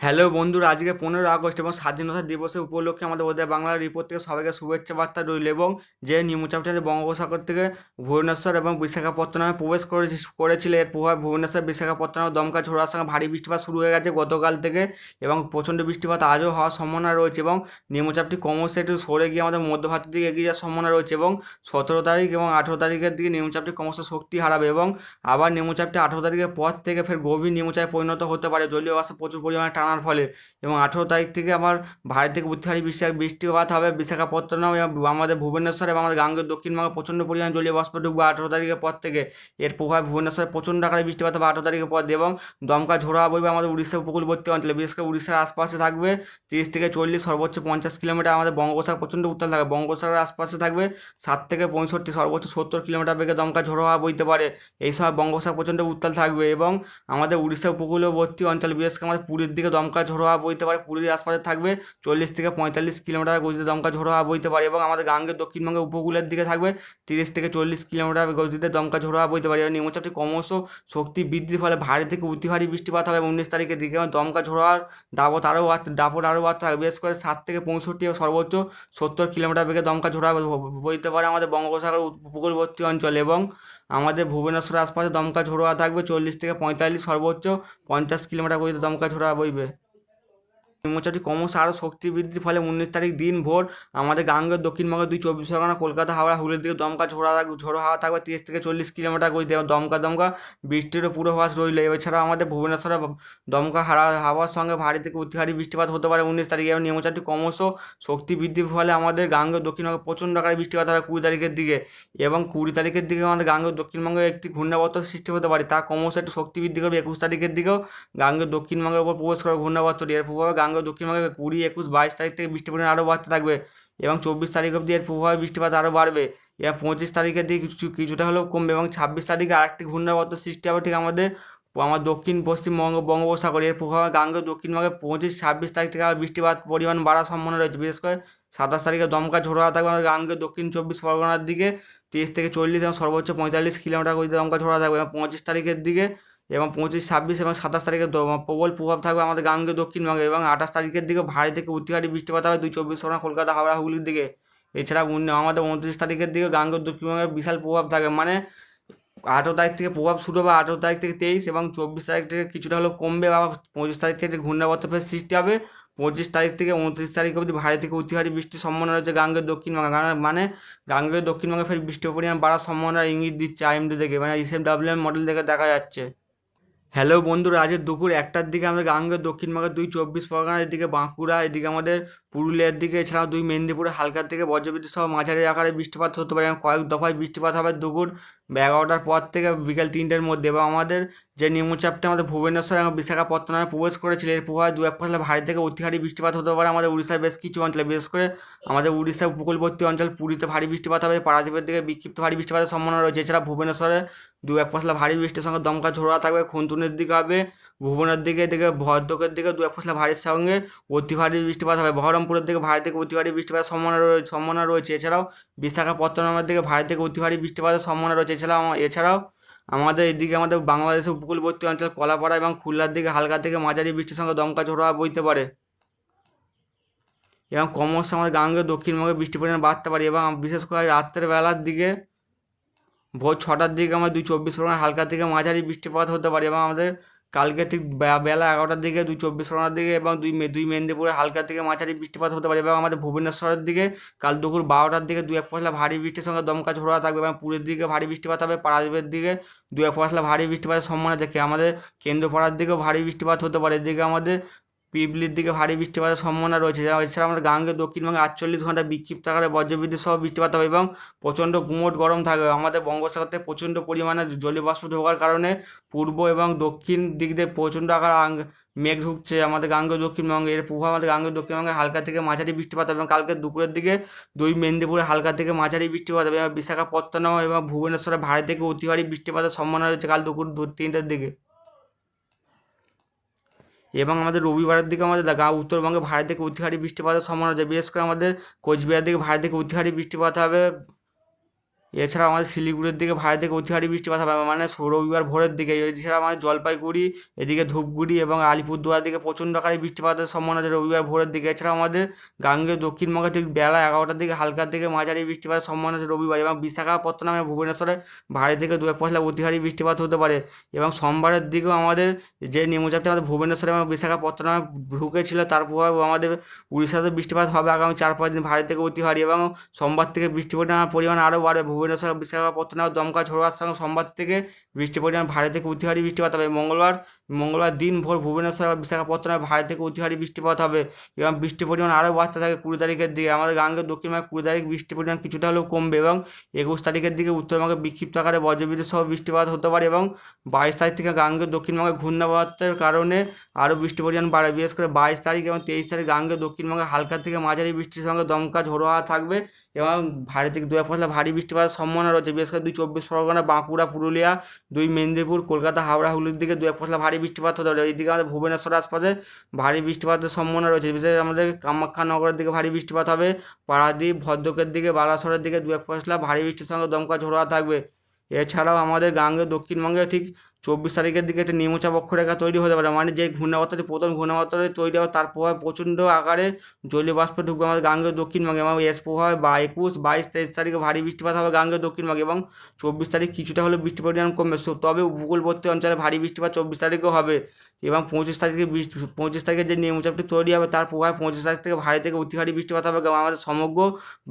Hello বন্ধুরা, আজকে পনেরো আগস্ট এবং স্বাধীনতা দিবসের উপলক্ষে আমাদের ওদের বাংলার রিপোর্ট থেকে সবাইকে শুভেচ্ছা বার্তা রইল এবং যে নিম্নচাপটি বঙ্গোপসাগর থেকে ভুবনেশ্বর এবং বিশাখাপত্তনমে প্রবেশ করে করেছিল এর প্রভাবে ভুবনেশ্বর, বিশাখাপত্তনম দমকা ঝোড়ার সঙ্গে ভারী বৃষ্টিপাত শুরু হয়ে গেছে গতকাল থেকে এবং প্রচণ্ড বৃষ্টিপাত আজও হওয়ার সম্ভাবনা রয়েছে এবং নিম্নচাপটি ক্রমশ একটু সরে গিয়ে আমাদের মধ্যভারতের দিকে এগিয়ে যাওয়ার সম্ভাবনা রয়েছে এবং সতেরো তারিখ এবং আঠেরো তারিখের দিকে নিম্নচাপটি ক্রমশ শক্তি হারাবে এবং আবার নিম্নচাপটি আঠেরো তারিখের পর থেকে ফের গভীর নিম্নচাপে পরিণত হতে পারে। জলীয় বাষ্প প্রচুর পরিমাণে টানার ফলে। এবং আঠেরো তারিখ থেকে আমার ভারত থেকে উত্তরহারি বৃষ্টি বৃষ্টিপাত হবে। বিশাখাপত্তনম এবং আমাদের ভুবনেশ্বর এবং আমাদের গাঙ্গের দক্ষিণবঙ্গে প্রচণ্ড পরিমাণে জলীয় বাষ্প ঢুকবে আঠেরো তারিখের পর থেকে। এর প্রভাব ভুবনেশ্বরে প্রচণ্ড আকারে বৃষ্টিপাত হবে আঠেরো তারিখের পর এবং দমকা ঝোড়া বইবে আমাদের উড়িষ্যা উপকূলবর্তী অঞ্চলে। বিশেষ করে উড়িষ্যার আশপাশে থাকবে তিরিশ থেকে চল্লিশ, সর্বোচ্চ পঞ্চাশ কিলোমিটার আমাদের বঙ্গোপসাগর প্রচণ্ড উত্তাল থাকবে। বঙ্গোপসাগরের আশপাশে থাকবে সাত থেকে পঁয়ষট্টি, সর্বোচ্চ সত্তর কিলোমিটার বেগে দমকা ঝোড়ো হাওয়া বইতে পারে। এই সময় বঙ্গোপসাগর প্রচণ্ড উত্তাল থাকবে এবং আমাদের উড়িষ্যা উপকূলবর্তী অঞ্চল, বিশেষ করে আমাদের পুরীর দিকে দমকা ঝোড়ো হাওয়া বইতে পারে, পুরীর আশপাশে থাকবে চল্লিশ থেকে পঁয়তাল্লিশ কিলোমিটার গতিতে দমকা ঝোড়ো হাওয়া বইতে পারে এবং আমাদের গাঙ্গের দক্ষিণবঙ্গের উপকূলের দিকে থাকবে তিরিশ থেকে চল্লিশ কিলোমিটার গতিতে দমকা ঝোড়ো হাওয়া বইতে পারে। এবং নিম্নচাপটি ক্রমশ শক্তি বৃদ্ধির ফলে ভারী থেকে অতি ভারী বৃষ্টিপাত হবে উনিশ তারিখের দিকে এবং দমকা ঝোড়ো হাওয়ার দাপট আরও দাপট আরও বাড়তে থাকবে। বিশেষ করে সাত থেকে পঁয়ষট্টি সর্বোচ্চ সত্তর কিলোমিটার বেগে দমকা ঝোড়ো বইতে পারে আমাদের বঙ্গোপসাগর উপকূলবর্তী অঞ্চলে এবং আমাদের ভুবনেশ্বর আশপাশে দমকা ঝোড়ো হাওয়া থাকবে, চল্লিশ থেকে পঁয়তাল্লিশ সর্বোচ্চ পঞ্চাশ কিলোমিটার গতিতে দমকা ঝোড়ো হাওয়া বইবে। নিম্নচাপটি ক্রমশ আরও শক্তি বৃদ্ধির ফলে উনিশ তারিখ দিন ভোর আমাদের গাঙ্গের দক্ষিণবঙ্গের দুই চব্বিশ পরগনা, কলকাতা, হাওড়া, হুগলির দিকে দমকা ঝোড়া ঝোড়ো হাওয়া থাকবে তিরিশ থেকে চল্লিশ কিলোমিটার এবং দমকা দমকা বৃষ্টিরও পূর্বাভাস রইল। এছাড়াও আমাদের ভুবনেশ্বরে দমকা হারা হাওয়ার সঙ্গে ভারী থেকে অতি ভারী বৃষ্টিপাত হতে পারে উনিশ তারিখে। এবং নিম্নচাপটি ক্রমশ শক্তি বৃদ্ধির ফলে আমাদের গাঙ্গের দক্ষিণবঙ্গে প্রচণ্ড আকারে বৃষ্টিপাত হবে কুড়ি তারিখের দিকে এবং কুড়ি তারিখের দিকে আমাদের গাঙ্গের দক্ষিণবঙ্গে একটি ঘূর্ণাবর্ত সৃষ্টি হতে পারে। তা ক্রমশ একটু শক্তি বৃদ্ধি করবে একুশ তারিখের দিকেও গাঙ্গের দক্ষিণবঙ্গের উপর প্রবেশ করে ঘূর্ণাবর্তটি। এর প্রভাবে গাঙ্গের দক্ষিণবঙ্গে কুড়ি, একুশ, বাইশ তারিখ থেকে বৃষ্টির পরিমাণ আরও বাড়তে থাকবে এবং চব্বিশ তারিখ অবধি এর প্রভাবে বৃষ্টিপাত আরও বাড়বে। এবং পঁচিশ তারিখের দিকে কিছু, কিছুটা হলেও কমবে এবং ছাব্বিশ তারিখে আরেকটি ঘূর্ণাবর্ত সৃষ্টি হবে ঠিক আমাদের, আমার দক্ষিণ, পশ্চিম বঙ্গ, বঙ্গোপসাগর। এর প্রভাবে গাঙ্গেয় দক্ষিণবঙ্গে পঁচিশ, ছাব্বিশ তারিখ থেকে আবার বৃষ্টিপাত পরিমাণ বাড়ার সম্ভাবনা রয়েছে। বিশেষ করে সাতাশ তারিখে দমকা ঝোড়ো হাওয়া থাকবে গাঙ্গেয় দক্ষিণ চব্বিশ পরগনার দিকে তিরিশ থেকে চল্লিশ এবং সর্বোচ্চ পঁয়তাল্লিশ কিলোমিটার গতিতে দমকা ঝোড়ো থাকবে। এবং পঁচিশ তারিখের দিকে এবং পঁচিশ, ছাব্বিশ এবং সাতাশ তারিখে প্রবল প্রভাব থাকবে আমাদের গাঙ্গে দক্ষিণবঙ্গে এবং আঠাশ তারিখের দিকে ভারী থেকে অতি ভারী বৃষ্টিপাত হবে। দুই চব্বিশ পরগনা কলকাতা, হাওড়া, হুগলির দিকে। এছাড়া আমাদের উনত্রিশ তারিখের দিকে গাঙ্গের দক্ষিণবঙ্গের বিশাল প্রভাব থাকে। মানে আঠেরো তারিখ থেকে প্রভাব শুরু হবে আঠেরো তারিখ থেকে তেইশ এবং চব্বিশ তারিখ থেকে কিছুটা হলেও কমবে বা পঁচিশ তারিখ থেকে ঘূর্ণাবর্ত ফের সৃষ্টি হবে। পঁচিশ তারিখ থেকে উনত্রিশ তারিখ অবধি ভারী থেকে অতি ভারী বৃষ্টির সম্ভাবনা রয়েছে গাঙ্গের দক্ষিণবঙ্গে। মানে গাঙ্গের দক্ষিণবঙ্গে ফের বৃষ্টির পরিমাণ বাড়ার সম্ভাবনা ইঙ্গিত দিচ্ছে আইএমডি থেকে। মানে ইসএম ডাব্লিউএম মডেল থেকে দেখা যাচ্ছে। হ্যালো বন্ধুরা, আজ দুপুর একটার দিকে আমাদের গাঙ্গের দক্ষিণবঙ্গের দুই চব্বিশ পরগনা এদিকে বাঁকুড়া, এদিকে আমাদের পুরুলিয়ার দিকে, এছাড়াও দুই মেদিনীপুরে হালকার থেকে বজ্রবিদ্যুৎ সহ মাঝারি আকারে বৃষ্টিপাত হতে পারে। এবং কয়েক দফায় বৃষ্টিপাত হবে দুপুর এগারোটার পর থেকে বিকেল তিনটের মধ্যে এবং আমাদের যে নিম্নচাপটা আমাদের ভুবনেশ্বর এবং বিশাখাপত্তনমে প্রবেশ করেছিল, এর প্রভাবে দু এক ফসলে ভারী থেকে অতি ভারী বৃষ্টিপাত হতে পারে আমাদের উড়িষ্যার বেশ কিছু অঞ্চলে। বিশেষ করে আমাদের উড়িষ্যার উপকূলবর্তী অঞ্চল, পুরীতে ভারী বৃষ্টিপাত হবে পারাদ্বীপের দিকে বিক্ষিপ্ত ভারী বৃষ্টিপাতের সম্ভাবনা রয়েছে। এছাড়া ভুবনেশ্বরে দু এক ফসলা ভারী বৃষ্টির সঙ্গে দমকা ঝোড়া থাকবে খুনতুনের দিকে হবে ভুবনের দিকে, এদিকে ভদ্রকের দিকে দু এক ফসলা ভারীর সঙ্গে অতি ভারী বৃষ্টিপাত হবে। বহরমপুরের দিকে ভারী থেকে অতি ভারী বৃষ্টিপাতের সম্ভাবনা রয়েছে সম্ভাবনা রয়েছে। এছাড়াও বিশাখাপত্তনমের দিকে ভারী থেকে অতি ভারী বৃষ্টিপাতের সম্ভাবনা রয়েছে। এছাড়াও এছাড়াও আমাদের এদিকে আমাদের বাংলাদেশের উপকূলবর্তী অঞ্চল কলাপাড়া এবং খুলনার দিকে হালকা থেকে মাঝারি বৃষ্টির সঙ্গে দমকা ঝোড়া বইতে পারে। এবং ক্রমশ আমাদের গাঙ্গে দক্ষিণবঙ্গে বৃষ্টির পরিমাণ বাড়তে পারে এবং বিশেষ করে রাত্রের বেলার দিকে ভোর ছটার দিকে আমার দুই চব্বিশ পরগনা হালকা থেকে মাঝারি বৃষ্টিপাত হতে পারে এবং আমাদের কালকে ঠিক বেলা এগারোটার দিকে, দুই চব্বিশ পরগনার দিকে এবং দুই দুই মেদিনীপুরে হালকা থেকে মাঝারি বৃষ্টিপাত হতে পারে এবং আমাদের ভুবনেশ্বরের দিকে কাল দুপুর বারোটার দিকে দু এক পশলা ভারী বৃষ্টির সঙ্গে দমকা ঝোড়া থাকবে এবং পুরীর দিকে ভারী বৃষ্টিপাত হবে পাড়াদ্বীপের দিকে দু এক পশলা ভারী বৃষ্টিপাতের সম্ভাবনা থাকে। আমাদের কেন্দ্রপাড়ার দিকেও ভারী বৃষ্টিপাত হতে পারে। এদিকে আমাদের পিপলির দিকে ভারী বৃষ্টিপাতের সম্ভাবনা রয়েছে। যা এছাড়া আমাদের গাঙ্গে দক্ষিণবঙ্গে আটচল্লিশ ঘণ্টা বিক্ষিপ্ত আকারে বজ্রবিদ্যুৎ সহ বৃষ্টিপাত হবে এবং প্রচণ্ড গুমোট গরম থাকবে। আমাদের বঙ্গোপসাগর থেকে প্রচণ্ড পরিমাণে জলীয় বাষ্প ঢোকার কারণে পূর্ব এবং দক্ষিণ দিক দিয়ে প্রচণ্ড আকার মেঘ ঢুকছে। আমাদের গাঙ্গে দক্ষিণবঙ্গে এর প্রভাব আমাদের গাঙ্গে দক্ষিণবঙ্গে হালকা থেকে মাঝারি বৃষ্টিপাত হবে এবং কালকে দুপুরের দিকে দুই মেদিনীপুরে হালকা থেকে মাঝারি বৃষ্টিপাত হবে এবং বিশাখাপত্তনম এবং ভুবনেশ্বরে ভারী থেকে অতি ভারী বৃষ্টিপাতের সম্ভাবনা রয়েছে কাল দুপুর দু, তিনটের দিকে। এবং আমাদের রবিবারের দিকে আমাদের গা উত্তরবঙ্গে ভারী থেকে অতি ভারী বৃষ্টিপাতের সম্ভাবনা আছে। বিশেষ করে আমাদের কোচবিহার দিকে ভারী থেকে অতি ভারী বৃষ্টিপাত হবে এছাড়া আমাদের শিলিগুড়ির দিকে ভারী থেকে অতি ভারী বৃষ্টিপাত হবে মানে রবিবার ভোরের দিকে। এছাড়া আমাদের জলপাইগুড়ি, এদিকে ধূপগুড়ি এবং আলিপুরদুয়ার দিকে প্রচণ্ড আকারে বৃষ্টিপাতের সম্ভাবনা আছে রবিবার ভোরের দিকে। এছাড়া আমাদের গাঙ্গেয় দক্ষিণবঙ্গে ঠিক বেলা এগারোটার দিকে হালকার দিকে মাঝারি বৃষ্টিপাতের সম্ভাবনা আছে রবিবার এবং বিশাখাপত্তনমে ভুবনেশ্বরে ভারী থেকে দু এক পশলা বৃষ্টিপাত হতে পারে। এবং সোমবারের দিকেও আমাদের যে নিম্নচাপটি আমাদের ভুবনেশ্বরে এবং বিশাখাপত্তনমে ঢুকেছিল তার প্রভাব আমাদের উড়িষ্যাতে বৃষ্টিপাত হবে আগামী চার পাঁচ দিন ভারী থেকে অতি ভারী এবং সোমবার থেকে বৃষ্টিপাতের পরিমাণ আরও বাড়বে। ভুবনেশ্বর বিশাখাপত্তনম দমকা ঝোড়োয়ার সঙ্গে সোমবার থেকে বৃষ্টি পরিমাণ ভারী থেকে অতিহারী বৃষ্টিপাত হবে। মঙ্গলবার মঙ্গলবার দিন ভোর ভুবনেশ্বর এবং বিশাখাপত্তনমে ভারী থেকে অতিহারী বৃষ্টিপাত হবে এবং বৃষ্টির পরিমাণ আরও বাড়তে থাকে কুড়ি তারিখের দিকে। আমাদের গাঙ্গের দক্ষিণবঙ্গে কুড়ি তারিখ বৃষ্টির পরিমাণ কিছুটা হলেও কমবে এবং একুশ তারিখের দিকে উত্তরবঙ্গে বিক্ষিপ্ত আকারে বজ্রবিদ্যুৎ সহ বৃষ্টিপাত হতে পারে এবং বাইশ তারিখ থেকে গাঙ্গের দক্ষিণবঙ্গে ঘূর্ণাবর্তের কারণে আরও বৃষ্টির পরিমাণ বাড়ে বিশেষ করে বাইশ তারিখ এবং তেইশ তারিখ গাঙ্গের দক্ষিণবঙ্গে হালকা থেকে মাঝারি বৃষ্টির সঙ্গে দমকা ঝোড়ো হাওয়া থাকবে এবং ভারী থেকে দু এক পশলা ভারী বৃষ্টিপাতের সম্ভাবনা রয়েছে। বিশেষ করে দুই চব্বিশ পরগনা, বাঁকুড়া, পুরুলিয়া, দুই মেদিনীপুর, কলকাতা, হাওড়া হুগলির দিকে এক পশলা ভারী বৃষ্টিপাত হতে পারে। এইদিকে আমাদের ভুবনেশ্বর আশপাশে ভারী বৃষ্টিপাতের সম্ভাবনা রয়েছে। বিশেষ আমাদের কামাখ্যা নগরের দিকে ভারী বৃষ্টিপাত হবে। পাড়াদ্বীপ, ভদ্রকের দিকে, বালাসরের দিকে দু এক পশলা ভারী বৃষ্টির সঙ্গে দমকা ঝোড়া থাকবে। এছাড়াও আমাদের গাঙ্গে দক্ষিণবঙ্গে ঠিক চব্বিশ তারিখের দিকে একটা নিম্নচাপ অক্ষরেখা তৈরি হতে পারে। মানে যে ঘূর্ণাবর্তটি, প্রথম ঘূর্ণাবর্তটি তৈরি হবে, তার প্রভাবে প্রচণ্ড আকারে জলীয় বাষ্প ঢুকবে আমাদের গাঙ্গেয় দক্ষিণবঙ্গে এবং এর প্রভাবে বা একুশ, বাইশ, তেইশ তারিখে ভারী বৃষ্টিপাত হবে গাঙ্গেয় দক্ষিণবঙ্গে এবং চব্বিশ তারিখ কিছুটা হলে বৃষ্টি পরিমাণ কমবে। তবে উপকূলবর্তী অঞ্চলে ভারী বৃষ্টিপাত চব্বিশ তারিখেও হবে এবং পঁচিশ তারিখে বৃষ্টি, পঁচিশ তারিখে যে নিম্নচাপটি তৈরি হবে, তার প্রভাবে পঁচিশ তারিখ থেকে ভারী থেকে অতি ভারী বৃষ্টিপাত হবে। আমাদের সমগ্র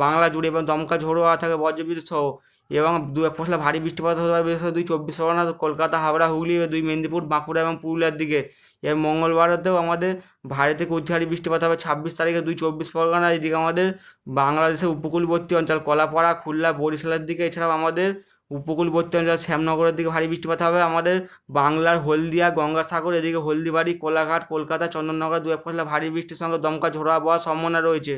বাংলা জুড়ে এবং দমকা ঝোড়ো হাওয়া থাকে বজ্রবিদ্যুৎ সহ এবং দু এক পশলা ভারী বৃষ্টিপাত হতে পারে, বিশেষ করে দুই চব্বিশ পরগনা, কলকাতা, হাওড়া, হুগলি, দুই মেদিনীপুর, বাঁকুড়া এবং পুরুলিয়ার দিকে। এবং মঙ্গলবারেতেও আমাদের ভারী থেকে অতি ভারী বৃষ্টিপাত হবে ছাব্বিশ তারিখে দুই চব্বিশ পরগনা, এদিকে আমাদের বাংলাদেশের উপকূলবর্তী অঞ্চল কলাপাড়া, খুলনা, বরিশালের দিকে, এছাড়াও আমাদের উপকূলবর্তী অঞ্চল শ্যামনগরের দিকে ভারী বৃষ্টিপাত হবে। আমাদের বাংলার হলদিয়া, গঙ্গাসাগর, এদিকে হলদিবাড়ি, কোলাঘাট, কলকাতা, চন্দননগর দু এক পশলা ভারী বৃষ্টির সঙ্গে দমকা ঝোড়ো আবহাওয়ার সম্ভাবনা রয়েছে।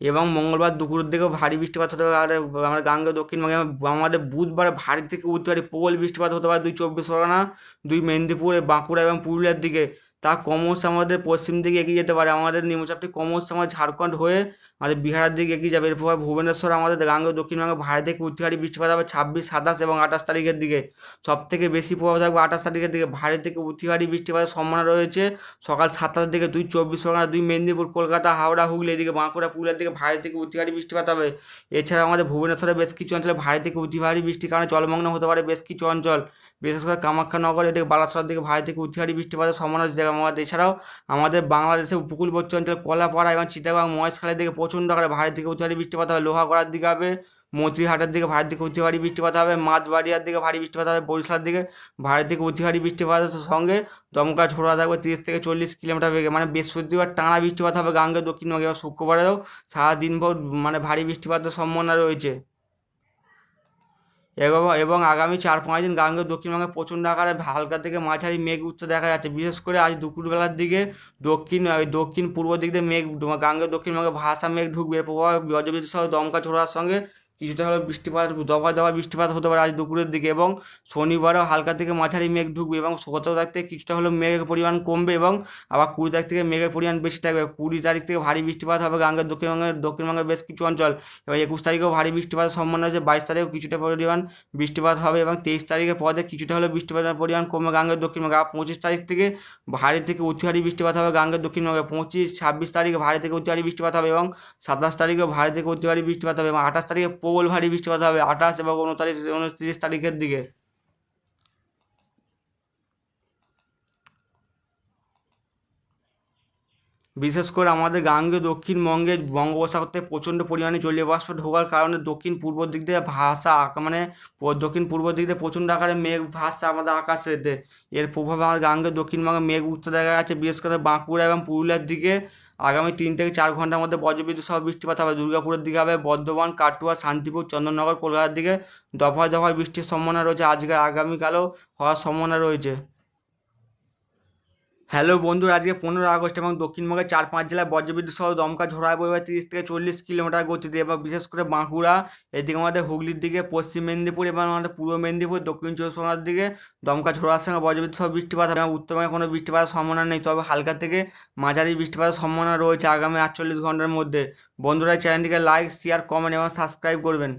এবং মঙ্গলবার দুপুরের দিকেও ভারী বৃষ্টিপাত হতে পারে আমাদের গাঙ্গে দক্ষিণবঙ্গে আমাদের বুধবার ভারী থেকে উঠতে পারে প্রবল বৃষ্টিপাত হতে পারে দুই চব্বিশ পরগনা, দুই মেদিনীপুর, বাঁকুড়া এবং পুরুলিয়ার দিকে। তা ক্রমশ আমাদের পশ্চিম দিকে এগিয়ে যেতে পারে। আমাদের নিম্নচাপটি ক্রমশ আমাদের ঝাড়খণ্ড হয়ে আমাদের বিহারের দিকে এগিয়ে যাবে। এরপর ভুবনেশ্বর, আমাদের গাঙ্গেয় দক্ষিণবঙ্গে ভারী থেকে উঠতে বৃষ্টিপাত হবে ছাব্বিশ, সাতাশ এবং আঠাশ তারিখের দিকে। সব থেকে বেশি প্রভাব থাকবে আঠাশ তারিখের দিকে। ভারী থেকে অতি বৃষ্টিপাতের সম্ভাবনা রয়েছে। সকাল সাতটার দিকে দুই চব্বিশ পরগনা, দুই মেদিনীপুর, কলকাতা, হাওড়া, হুগলি, এদিকে বাঁকুড়া, পুরুলিয়ার দিকে ভারী থেকে অতি বৃষ্টিপাত হবে। এছাড়া আমাদের ভুবনেশ্বরে বেশ কিছু অঞ্চলে ভারী থেকে অতি বৃষ্টির কারণে জলমগ্ন হতে পারে বেশ কিছু অঞ্চল। বিশেষ করে কামাখ্যা নগর, এদিকে বালাসোরের দিকে ভারী থেকে ভারী বৃষ্টিপাতের সম্ভাবনা রয়েছে আমাদের। এছাড়াও আমাদের বাংলাদেশের উপকূলবর্তী অঞ্চল কলাপাড়া এবং চিটাগাং মহেশখালের দিকে প্রচণ্ড আকারে ভারী থেকে ভারী বৃষ্টিপাত হবে। লোহাগড়ার দিকে হবে মতিহাটের দিকে ভারী থেকে অতি বৃষ্টিপাত হবে মাছবাড়িয়ার দিকে ভারী বৃষ্টিপাত হবে, বরিশালের দিকে ভারী থেকে অতি বৃষ্টিপাতের সঙ্গে দমকা ঝোড়া থাকবে তিরিশ থেকে চল্লিশ কিলোমিটার বেগে মানে বৃহস্পতিবার টানা বৃষ্টিপাত হবে গাঙ্গে দক্ষিণবঙ্গে এবং শুক্রবারেও সারাদিনভর মানে ভারী বৃষ্টিপাতের সম্ভাবনা রয়েছে। এবং আগামী চার পাঁচ দিন গাঙ্গেয় দক্ষিণবঙ্গে প্রচণ্ড আকারে হালকা থেকে মাঝারি মেঘ উচ্চ দেখা যাচ্ছে। বিশেষ করে আজ দুপুরবেলার দিকে দক্ষিণ দক্ষিণ পূর্ব দিক দিয়ে মেঘ, গাঙ্গেয় দক্ষিণবঙ্গে ভাষা মেঘ ঢুকবে। প্রভাব প্রভাবে বজ্রবিদ্যুৎ সহ দমকা ছোড়ার সঙ্গে কিছুটা হলেও বৃষ্টিপাত দফা দফা বৃষ্টিপাত হতে পারে আজ দুপুরের দিকে এবং শনিবারও হালকা থেকে মাঝারি মেঘ ঢুকবে এবং সতেরো তারিখ থেকে কিছুটা হলেও মেঘের পরিমাণ কমবে এবং আবার কুড়ি তারিখ থেকে মেঘের পরিমাণ বেশি থাকবে। কুড়ি তারিখ থেকে ভারী বৃষ্টিপাত হবে গাঙ্গের দক্ষিণবঙ্গের দক্ষিণবঙ্গের বেশ কিছু অঞ্চল। এবং একুশ তারিখেও ভারী বৃষ্টিপাতের সম্ভাবনা রয়েছে, বাইশ তারিখেও কিছুটা পরিমাণ বৃষ্টিপাত হবে এবং তেইশ তারিখের পরে কিছুটা হলেও বৃষ্টিপাতের পরিমাণ কমবে গাঙ্গের দক্ষিণবঙ্গে। আর পঁচিশ তারিখ থেকে ভারী থেকে অতি ভারী বৃষ্টিপাত হবে গাঙ্গের দক্ষিণবঙ্গে। পঁচিশ, ছাব্বিশ তারিখে ভারী থেকে অতি ভারী বৃষ্টিপাত হবে এবং সাতাশ তারিখেও ভারী থেকে অতি ভারী বৃষ্টিপাত হবে এবং আঠাশ তারিখে প্রবল ভারী বৃষ্টিপাত হবে আঠাশ এবং উনতারিশ উনত্রিশ তারিখের দিকে। বিশেষ করে আমাদের গাঙ্গে দক্ষিণবঙ্গে বঙ্গোপসাগর থেকে প্রচণ্ড পরিমাণে জলীয় বাষ্প ঢোকার কারণে দক্ষিণ পূর্ব দিক দিয়ে ভাষা মানে দক্ষিণ পূর্ব দিক দিয়ে প্রচণ্ড আকারে মেঘ ভাসছে আমাদের আকাশেতে এর প্রভাবে আমাদের গাঙ্গে দক্ষিণবঙ্গে মেঘ উঠতে দেখা যাচ্ছে, বিশেষ করে বাঁকুড়া এবং পুরুলিয়ার দিকে। আগামী তিন থেকে চার ঘণ্টার মধ্যে বজ্রবিদ্যুৎ সহ বৃষ্টিপাত হবে। দুর্গাপুরের দিকে হবে বর্ধমান, কাটুয়া, শান্তিপুর, চন্দননগর, কলকাতার দিকে দফায় দফায় বৃষ্টির সম্ভাবনা রয়েছে। আজকে আগামীকালও হওয়ার সম্ভাবনা রয়েছে। হ্যালো বন্ধুরা, আজকে পনেরো আগস্ট এবং দক্ষিণবঙ্গের চার পাঁচ জেলায় বজ্রবিদ্যুৎ সহ দমকা ঝোড়ায় বইবে তিরিশ থেকে চল্লিশ কিলোমিটার গতিতে এবং বিশেষ করে বাঁকুড়া, এদিকে আমাদের হুগলির দিকে, পশ্চিম মেদিনীপুর এবং আমাদের পূর্ব মেদিনীপুর, দক্ষিণ চব্বিশ পরগনার দিকে দমকা ঝোড়ার সঙ্গে বজ্রবিদ্যুৎ সহ বৃষ্টিপাত এবং উত্তরবঙ্গে কোনো বৃষ্টিপাতের সম্ভাবনা নেই। তবে হালকা থেকে মাঝারি বৃষ্টিপাতের সম্ভাবনা রয়েছে আগামী আটচল্লিশ ঘণ্টার মধ্যে। বন্ধুরা চ্যানেলটিকে লাইক শেয়ার কমেন্ট এবং সাবস্ক্রাইব করবেন।